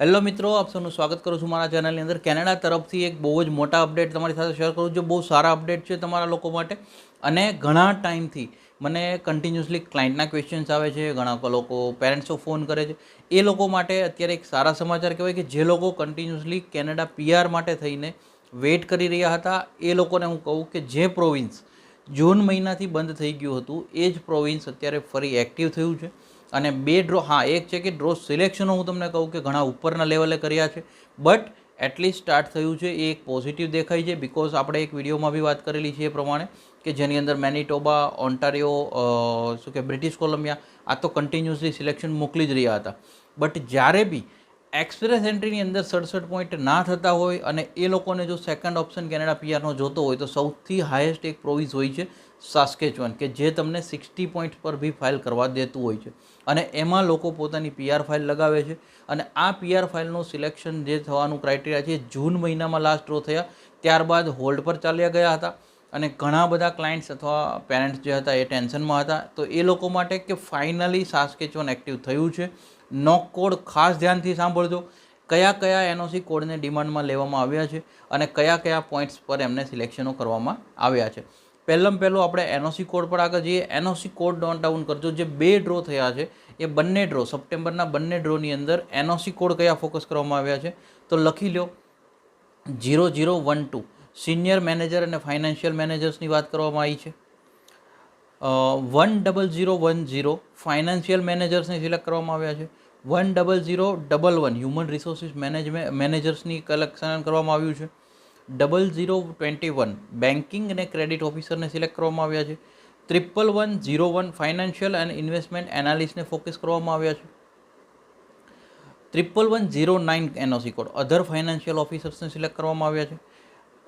Hello મિત્રો, આપ સૌનું સ્વાગત કરું છું મારા ચેનલની અંદર. કેનેડા તરફથી એક બહુ જ મોટા અપડેટ તમારી સાથે શેર કરું છું. બહુ સારા અપડેટ છે તમારા લોકો માટે. અને ઘણા ટાઈમથી મને કન્ટિન્યુઅસલી ક્લાયન્ટના ક્વેશ્ચન્સ આવે છે. ઘણા લોકો પેરેન્ટ્સો ફોન કરે છે. એ લોકો માટે અત્યારે એક સારા સમાચાર કહેવાય કે જે લોકો કન્ટિન્યુઅસલી કેનેડા પીઆર માટે થઈને વેઇટ કરી રહ્યા હતા, એ લોકોને હું કહું કે જે પ્રોવિન્સ જૂન મહિનાથી બંધ થઈ ગયું હતું, એ જ પ્રોવિન્સ અત્યારે ફરી એક્ટિવ થયું છે. અને બે ડ્રો હા, એક છે કે ડ્રો સિલેક્શનો હું તમને કહું કે ઘણા ઉપરના લેવલે કર્યા છે. બટ એટલીસ્ટ સ્ટાર્ટ થયું છે, એ એક પોઝિટિવ દેખાય છે બિકોઝ આપણે એક વિડીયોમાં બી વાત કરેલી છે એ પ્રમાણે કે જેની અંદર મેનિટોબા ઓન્ટારિયો શું કે બ્રિટિશ કોલંબિયા આ તો કન્ટિન્યુઅસલી સિલેક્શન મોકલી જ રહ્યા હતા. બટ જ્યારે બી એક્સપ્રેસ એન્ટ્રીની અંદર સડસઠ પોઈન્ટ ના થતા હોય અને એ લોકોને જો સેકન્ડ ઓપ્શન કેનેડા પીઆરનો જોતો હોય તો સૌથી હાઈએસ્ટ એક પ્રોવિઝ હોય છે સાસ્કેચવન, કે જે તમને સિક્સટી પોઈન્ટ પર બી ફાઇલ કરવા દેતું હોય છે. અને એમાં લોકો પોતાની પીઆર ફાઇલ લગાવે છે. અને આ પીઆર ફાઇલનું સિલેક્શન જે થવાનું ક્રાઇટેરિયા છે, જૂન મહિનામાં લાસ્ટ ડ્રો થયા. ત્યારબાદ હોલ્ડ પર ચાલ્યા ગયા હતા. અને ઘણા બધા ક્લાયન્ટ્સ અથવા પેરેન્ટ્સ જે હતા એ ટેન્શનમાં હતા. તો એ લોકો માટે કે ફાઇનલી સાસ્કેચવન એક્ટિવ થયું છે. નોક કોડ ખાસ ધ્યાનથી સાંભળજો. કયા કયા એનઓસી કોડને ડિમાન્ડમાં લેવામાં આવ્યા છે. અને કયા કયા પોઈન્ટ્સ પર એમને સિલેક્શનો કરવામાં આવ્યા છે. પહેલાં પહેલું આપણે એનઓસી કોડ પર આગળ જઈએ. એનઓસી કોડ ડોન ડાઉન કરજો. જે બે ડ્રો થયા છે, એ બંને ડ્રો સપ્ટેમ્બરના બંને ડ્રોની અંદર એનઓસી કોડ કયા ફોકસ કરવામાં આવ્યા છે? તો લખી લો zero zero one two senior manager અને ફાઇનાન્શિયલ મેનેજર્સની વાત કરવામાં આવી છે. One double zero one zero financial મેનેજર્સને select કરવામાં આવ્યા છે. One double zero double one human resources management મેનેજર્સની collection કરવામાં આવ્યું છે. Double zero twenty one banking અને ક્રેડિટ ઓફિસરને સિલેક્ટ કરવામાં આવ્યા છે. Triple one zero one financial and investment એનાલિસ્ટને focus કરવામાં આવ્યા છે. Triple one zero nine NOC code other financial ઓફિસર્સને select કરવામાં આવ્યા છે.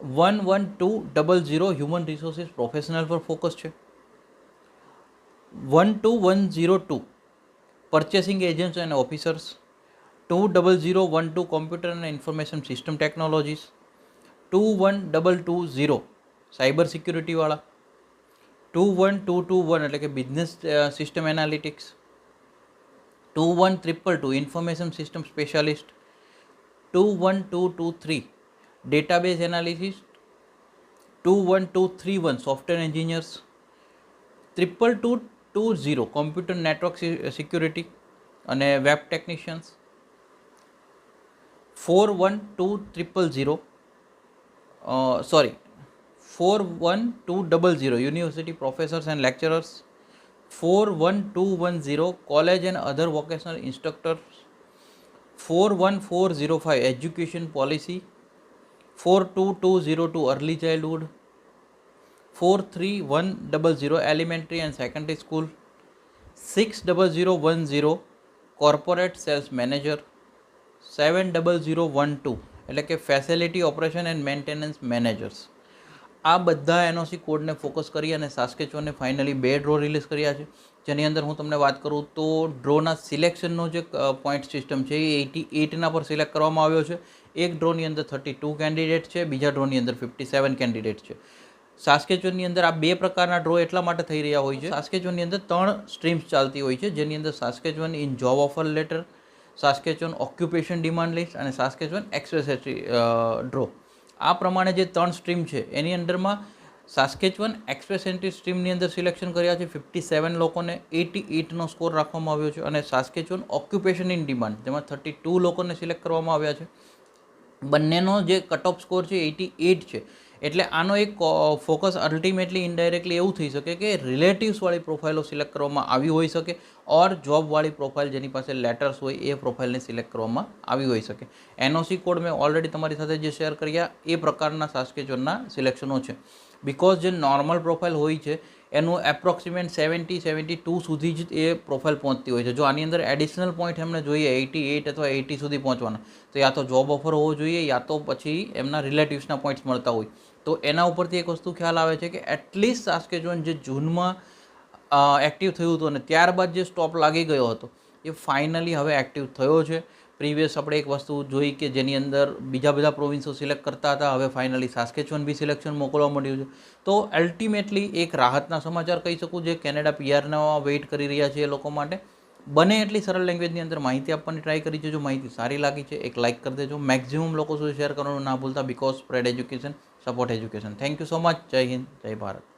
One one two double zero human resources professional પર ફોકસ છે. One two one zero two purchasing agents and officers two double zero one two computer અને information system technologies two one double two zero cyber સિક્યુરિટીવાળા two one two two one એટલે કે business system analytics two one triple two information system specialist two one two two three database analysis two one two three one software engineers triple two two zero computer network security અને web technicians four one two triple zero Uh, sorry. 41200 university professors and lecturers. 41210 college and other vocational instructors. 41405 education policy. 42202 early childhood. 43100 elementary and secondary school. 60010 corporate sales manager. 70012 એટલે કે facility operation and maintenance managers આ બધા NOC કોડને focus કરી અને સાસ્કેચોને finally બે draw release કર્યા છે. જેની અંદર હું તમને વાત કરું તો ડ્રોના સિલેક્શનનો જે પોઈન્ટ સિસ્ટમ છે એ એટી એટના પર સિલેક્ટ કરવામાં આવ્યો છે. એક ડ્રોની અંદર થર્ટી ટુ કેન્ડિડેટ છે, બીજા ડ્રોની અંદર ફિફ્ટી સેવન કેન્ડિડેટ છે સાસ્કેચોનની અંદર આ બે પ્રકારના ડ્રો એટલા માટે થઈ રહ્યા હોય છે. સાસ્કેચોનની અંદર ત્રણ સ્ટ્રીમ્સ ચાલતી હોય છે. જેની અંદર Saskatchewan in job offer letter Saskatchewan occupation demand list અને સાસ્કેચોન એક્સપ્રેસેટરી ડ્રો. આ પ્રમાણે જે ત્રણ સ્ટ્રીમ છે, એની અંદરમાં સાસ્કેચવન એક્સપ્રેસ એન્ટ્રી સ્ટ્રીમની અંદર સિલેક્શન કર્યા છે ફિફ્ટી સેવન લોકોને, એટી એટનો સ્કોર રાખવામાં આવ્યો છે અને સાસ્કેચવન ઓક્યુપેશન ઇન ડિમાન્ડ, જેમાં થર્ટી ટુ લોકોને સિલેક્ટ કરવામાં આવ્યા છે. બંનેનો જે કટ ઓફ સ્કોર છે, એટી એટ છે. એટલે આનો એક ફોકસ અલ્ટિમેટલી ઇનડાયરેક્ટલી એવું થઈ શકે કે રિલેટિવ્સવાળી પ્રોફાઇલો સિલેક્ટ કરવામાં આવી હોઈ શકે ઓર જોબવાળી પ્રોફાઇલ જેની પાસે લેટર્સ હોય એ પ્રોફાઇલને સિલેક્ટ કરવામાં આવી હોઈ શકે. એનઓસી કોડ મેં ઓલરેડી તમારી સાથે જે શેર કર્યા એ પ્રકારના સાસ્કેચોનના સિલેક્શનો છે. બિકોઝ જે નોર્મલ પ્રોફાઇલ હોય છે એનું એપ્રોક્સિમેટ સેવન્ટી સેવન્ટી ટુ સુધી જ એ પ્રોફાઇલ પહોંચતી હોય છે. જો આની અંદર એડિશનલ પોઈન્ટ એમને જોઈએ એટી એટ અથવા એટી સુધી પહોંચવાના, તો યા તો જોબ ઓફર હોવો જોઈએ, યા તો પછી એમના રિલેટિવ્સના પોઈન્ટ્સ મળતા હોય. તો એના ઉપરથી એક વસ્તુ ખ્યાલ આવે છે કે એટલીસ્ટ સાસ્કેજોન જે જૂનમાં એક્ટિવ થયું હતું અને ત્યારબાદ જે સ્ટોપ લાગી ગયો હતો, એ ફાઇનલી હવે એક્ટિવ થયો છે. પ્રીવિયસ આપણે એક વસ્તુ જોઈ કે જેની અંદર બીજા બધા પ્રોવિન્સો સિલેક્ટ કરતા હતા, હવે ફાઇનલી સાસ્કેચવન બી સિલેક્શન મોકલવા મળ્યું છે. તો અલ્ટિમેટલી એક રાહતના સમાચાર કહી શકું જે કેનેડા પીઆરના વેઇટ કરી રહ્યા છે એ લોકો માટે. બને એટલી સરળ લેંગ્વેજની અંદર માહિતી આપવાની ટ્રાય કરી છે. જો માહિતી સારી લાગી છે, એક લાઇક કરી દેજો. મેક્ઝિમમ લોકો સુધી શેર કરવાનું ના ભૂલતા because spread education support education thank you so much Jai Hind, Jai Bharat.